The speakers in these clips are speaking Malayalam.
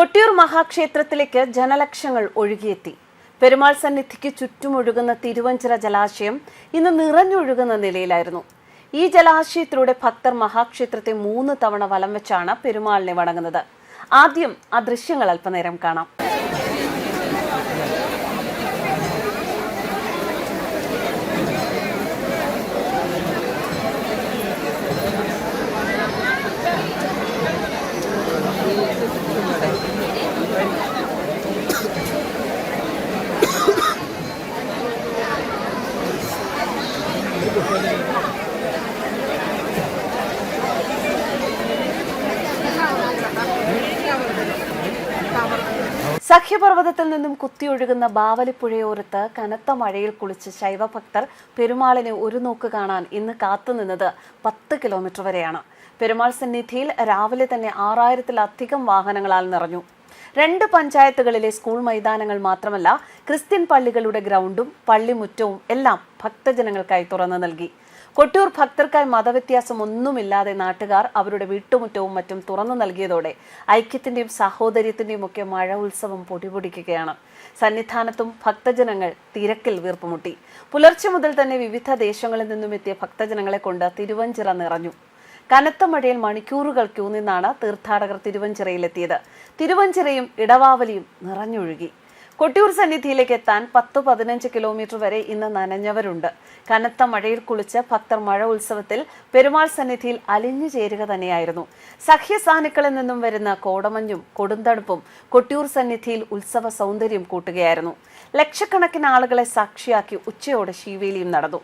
കൊട്ടിയൂർ മഹാക്ഷേത്രത്തിലേക്ക് ജനലക്ഷങ്ങൾ ഒഴുകിയെത്തി. പെരുമാൾ സന്നിധിക്ക് ചുറ്റുമൊഴുകുന്ന തിരുവഞ്ചിറ ജലാശയം ഇന്ന് നിറഞ്ഞൊഴുകുന്ന നിലയിലായിരുന്നു. ഈ ജലാശയത്തിലൂടെ ഭക്തർ മഹാക്ഷേത്രത്തെ മൂന്ന് തവണ വലം വെച്ചാണ് പെരുമാളിനെ വണങ്ങുന്നത്. ആദ്യം ആ ദൃശ്യങ്ങൾ അല്പനേരം കാണാം. സഖ്യപർവതത്തിൽ നിന്നും കുത്തിയൊഴുകുന്ന ബാവലിപ്പുഴയോരത്ത് കനത്ത മഴയിൽ കുളിച്ച് ശൈവഭക്തർ പെരുമാളിനെ ഒരു നോക്ക് കാണാൻ ഇന്ന് കാത്തുനിന്നത് പത്ത് കിലോമീറ്റർ വരെയാണ്. പെരുമാൾ സന്നിധിയിൽ രാവിലെ തന്നെ ആറായിരത്തിലധികം വാഹനങ്ങളാൽ നിറഞ്ഞു. രണ്ട് പഞ്ചായത്തുകളിലെ സ്കൂൾ മൈതാനങ്ങൾ മാത്രമല്ല ക്രിസ്ത്യൻ പള്ളികളുടെ ഗ്രൗണ്ടും പള്ളിമുറ്റവും എല്ലാം ഭക്തജനങ്ങൾക്കായി തുറന്നു നൽകി. കൊട്ടിയൂർ ഭക്തർക്കായി മതവ്യത്യാസം ഒന്നുമില്ലാതെ നാട്ടുകാർ അവരുടെ വീട്ടുമുറ്റവും മറ്റും തുറന്നു നൽകിയതോടെ ഐക്യത്തിന്റെയും സഹോദര്യത്തിന്റെയും ഒക്കെ മഴ ഉത്സവം പൊടിപൊടിക്കുകയാണ്. സന്നിധാനത്തും ഭക്തജനങ്ങൾ തിരക്കിൽ വീർപ്പുമുട്ടി. പുലർച്ചെ മുതൽ തന്നെ വിവിധ ദേശങ്ങളിൽ നിന്നും എത്തിയ ഭക്തജനങ്ങളെ കൊണ്ട് തിരുവഞ്ചിറ നിറഞ്ഞു. കനത്ത മഴയിൽ മണിക്കൂറുകൾ ക്യൂ നിന്നാണ് തീർത്ഥാടകർ തിരുവഞ്ചിറയിലെത്തിയത്. തിരുവഞ്ചിറയും ഇടവാവലിയും നിറഞ്ഞൊഴുകി. കൊട്ടിയൂർ സന്നിധിയിലേക്ക് എത്താൻ പത്ത് പതിനഞ്ച് കിലോമീറ്റർ വരെ ഇന്ന് നനഞ്ഞവരുണ്ട്. കനത്ത മഴയിൽ കുളിച്ച് ഭക്തർ മഴ ഉത്സവത്തിൽ പെരുമാൾ സന്നിധിയിൽ അലിഞ്ഞു ചേരുക തന്നെയായിരുന്നു. സഖ്യസാനുക്കളിൽ നിന്നും വരുന്ന കോടമഞ്ഞും കൊടുന്തണുപ്പും കൊട്ടിയൂർ സന്നിധിയിൽ ഉത്സവ സൗന്ദര്യം കൂട്ടുകയായിരുന്നു. ലക്ഷക്കണക്കിന് ആളുകളെ സാക്ഷിയാക്കി ഉച്ചയോടെ ശീവേലിയും നടന്നു.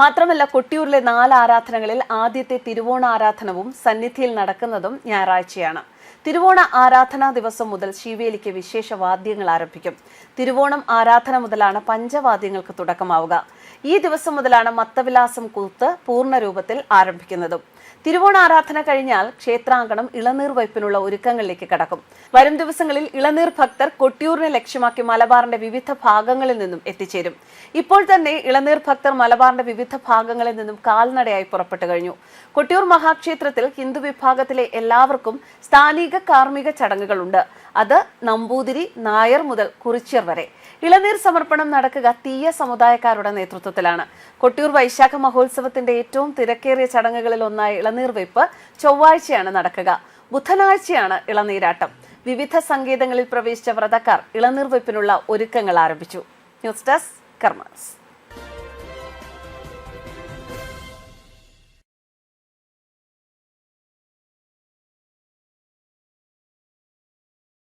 മാത്രമല്ല കൊട്ടിയൂരിലെ നാല് ആരാധനകളിൽ ആദ്യത്തെ തിരുവോണ ആരാധനവും സന്നിധിയിൽ നടക്കുന്നതും ഞായറാഴ്ചയാണ്. തിരുവോണ ആരാധനാ ദിവസം മുതൽ ശിവേലിക്ക് വിശേഷ വാദ്യങ്ങൾ ആരംഭിക്കും. തിരുവോണം ആരാധന മുതലാണ് പഞ്ചവാദ്യങ്ങൾക്ക് തുടക്കമാവുക. ഈ ദിവസം മുതലാണ് മത്തവിലാസം കൂത്ത് പൂർണ രൂപത്തിൽ ആരംഭിക്കുന്നതും. തിരുവോണ ആരാധന കഴിഞ്ഞാൽ ക്ഷേത്രാങ്കണം ഇളനീർ വയ്പ്പിനുള്ള ഒരുക്കങ്ങളിലേക്ക് കടക്കും. വരും ദിവസങ്ങളിൽ ഇളനീർ ഭക്തർ കൊട്ടിയൂരിനെ ലക്ഷ്യമാക്കി മലബാറിന്റെ വിവിധ ഭാഗങ്ങളിൽ നിന്നും എത്തിച്ചേരും. ഇപ്പോൾ തന്നെ ഇളനീർ ഭക്തർ മലബാറിന്റെ വിവിധ ഭാഗങ്ങളിൽ നിന്നും കാൽനടയായി പുറപ്പെട്ടു കഴിഞ്ഞു. കൊട്ടിയൂർ മഹാക്ഷേത്രത്തിൽ ഹിന്ദു വിഭാഗത്തിലെ എല്ലാവർക്കും സ്ഥാനിക കാർമ്മിക ചടങ്ങുകളുണ്ട്. അത് നമ്പൂതിരി നായർ മുതൽ കുറിച്യർ വരെ. ഇളനീർ സമർപ്പണം നടക്കുക തീയ സമുദായക്കാരുടെ നേതൃത്വത്തിലാണ്. കൊട്ടിയൂർ വൈശാഖ മഹോത്സവത്തിന്റെ ഏറ്റവും തിരക്കേറിയ ചടങ്ങുകളിൽ ഒന്നായ ഇളനീർ വെപ്പ് ചൊവ്വാഴ്ചയാണ് നടക്കുക. ബുധനാഴ്ചയാണ് ഇളനീരാട്ടം. വിവിധ സംഗീതങ്ങളിൽ പ്രവേശിച്ച വ്രതക്കാർ ഇളനീർ വെപ്പിനുള്ള ഒരുക്കങ്ങൾ ആരംഭിച്ചു. News desk കർമ്മസ്